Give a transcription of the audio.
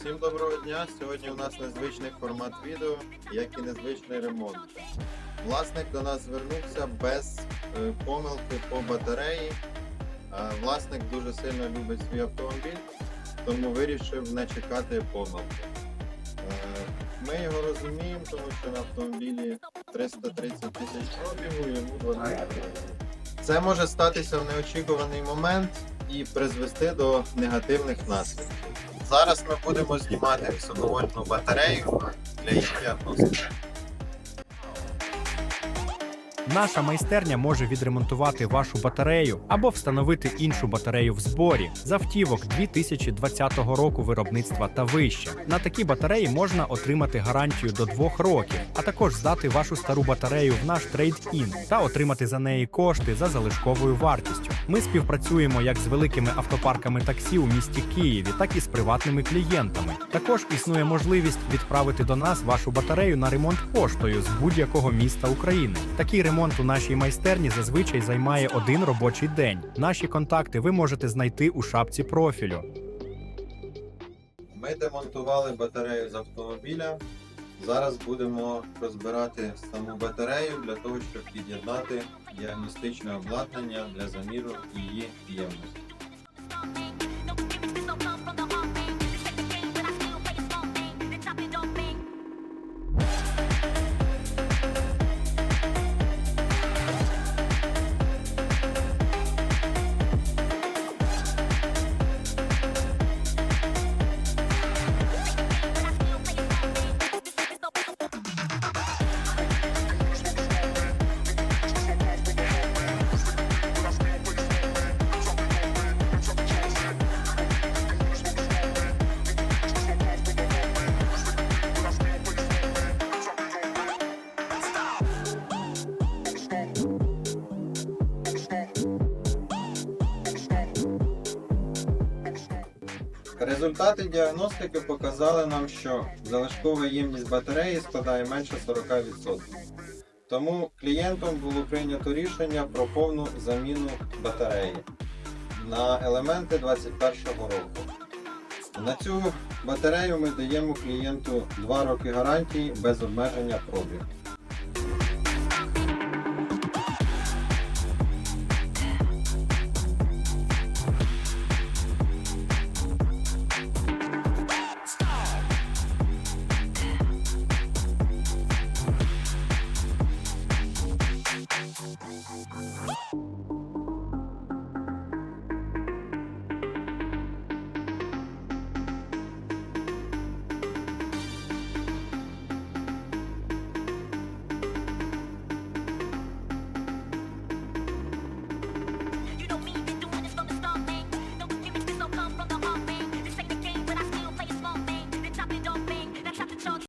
Всім доброго дня! Сьогодні у нас незвичний формат відео, як і незвичний ремонт. Власник до нас звернувся без е, помилки по батареї. Е, Власник дуже сильно любить свій автомобіль, тому вирішив не чекати помилки. Е, Ми його розуміємо, тому що на автомобілі 330 тисяч пробігу, йому 12 років. Це може статися в неочікуваний момент і призвести до негативних наслідків. Зараз ми будемо знімати високовольтну батарею для її діагностики. Наша майстерня може відремонтувати вашу батарею або встановити іншу батарею в зборі з автівок 2020 року виробництва та вище. На такі батареї можна отримати гарантію до двох років, а також здати вашу стару батарею в наш трейд-ін та отримати за неї кошти за залишковою вартістю. Ми співпрацюємо як з великими автопарками таксі у місті Києві, так і з приватними клієнтами. Також існує можливість відправити до нас вашу батарею на ремонт поштою з будь-якого міста України. Такий ремонт у нашій майстерні зазвичай займає один робочий день. Наші контакти ви можете знайти у шапці профілю. Ми демонтували батарею з автомобіля. Зараз будемо розбирати саму батарею для того, щоб під'єднати діагностичне обладнання для заміру її ємності. Результати діагностики показали нам, що залишкова ємність батареї складає менше 40%. Тому клієнтом було прийнято рішення про повну заміну батареї на елементи 2021 року. На цю батарею ми даємо клієнту 2 роки гарантії без обмеження пробігу.